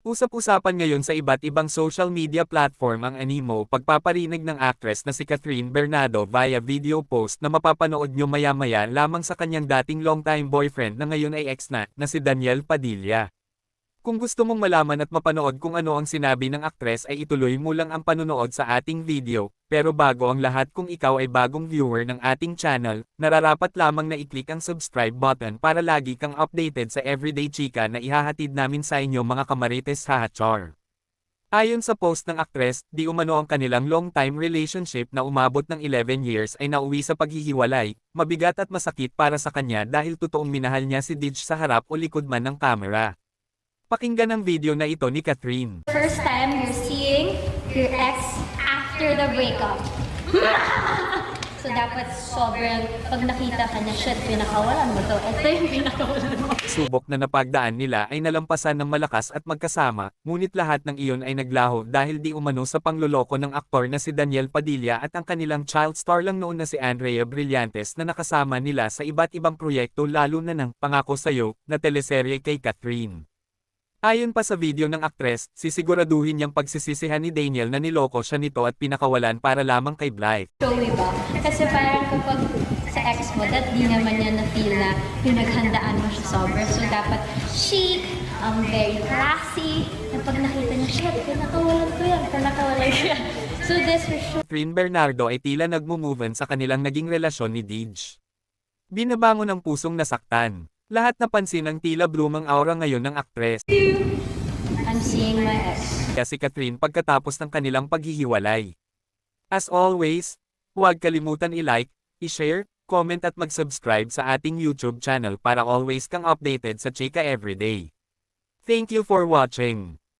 Usap-usapan ngayon sa iba't ibang social media platform ang animo pagpaparinig ng actress na si Catherine Bernardo via video post na mapapanood nyo maya-maya lamang sa kanyang dating longtime boyfriend na ngayon ay ex na, na si Daniel Padilla. Kung gusto mong malaman at mapanood kung ano ang sinabi ng aktres ay ituloy mo lang ang panunood sa ating video, pero bago ang lahat kung ikaw ay bagong viewer ng ating channel, nararapat lamang na i-click ang subscribe button para lagi kang updated sa everyday chika na ihahatid namin sa inyo mga kamarites hahachor. Ayon sa post ng aktres, di umano ang kanilang long-time relationship na umabot ng 11 years ay nauwi sa paghihiwalay, mabigat at masakit para sa kanya dahil totoong minahal niya si Didge sa harap o likod man ng kamera. Pakinggan ang video na ito ni Catherine. First time you're seeing your ex after the breakup. so dapat sobrang, pag nakita ka niya, shit, pinakawalan mo to. Ito yung pinakawalan mo. Subok na napagdaan nila ay nalampasan ng malakas at magkasama, ngunit lahat ng iyon ay naglaho dahil di umano sa pangloloko ng aktor na si Daniel Padilla at ang kanilang child star lang noon na si Andrea Brillantes na nakasama nila sa iba't ibang proyekto lalo na ng Pangako Sa'yo na teleserye kay Catherine. Ayon pa sa video ng aktres, sisiguraduhin niyang pagsisisihan ni Daniel na niloko siya nito at pinakawalan para lamang kay Blythe. Showy ba? Kasi parang kapag sa ex mo, that di naman niya na-feel na pinaghandaan mo siya sobra. So dapat chic, um, very classy, na pag nakita niya, shit, pinakawalan ko yan, pinakawalan yan. So this for sure. Catherine Bernardo ay tila nagmumove on sa kanilang naging relasyon ni Deej. Binabangon ang pusong nasaktan. Lahat napansin ang tila bloomang aura ngayon ng aktres. I'm seeing my ex. kaya si Catherine pagkatapos ng kanilang paghihiwalay. As always, huwag kalimutan i-like, i-share, comment at mag-subscribe sa ating YouTube channel para always kang updated sa Chika Everyday. Thank you for watching.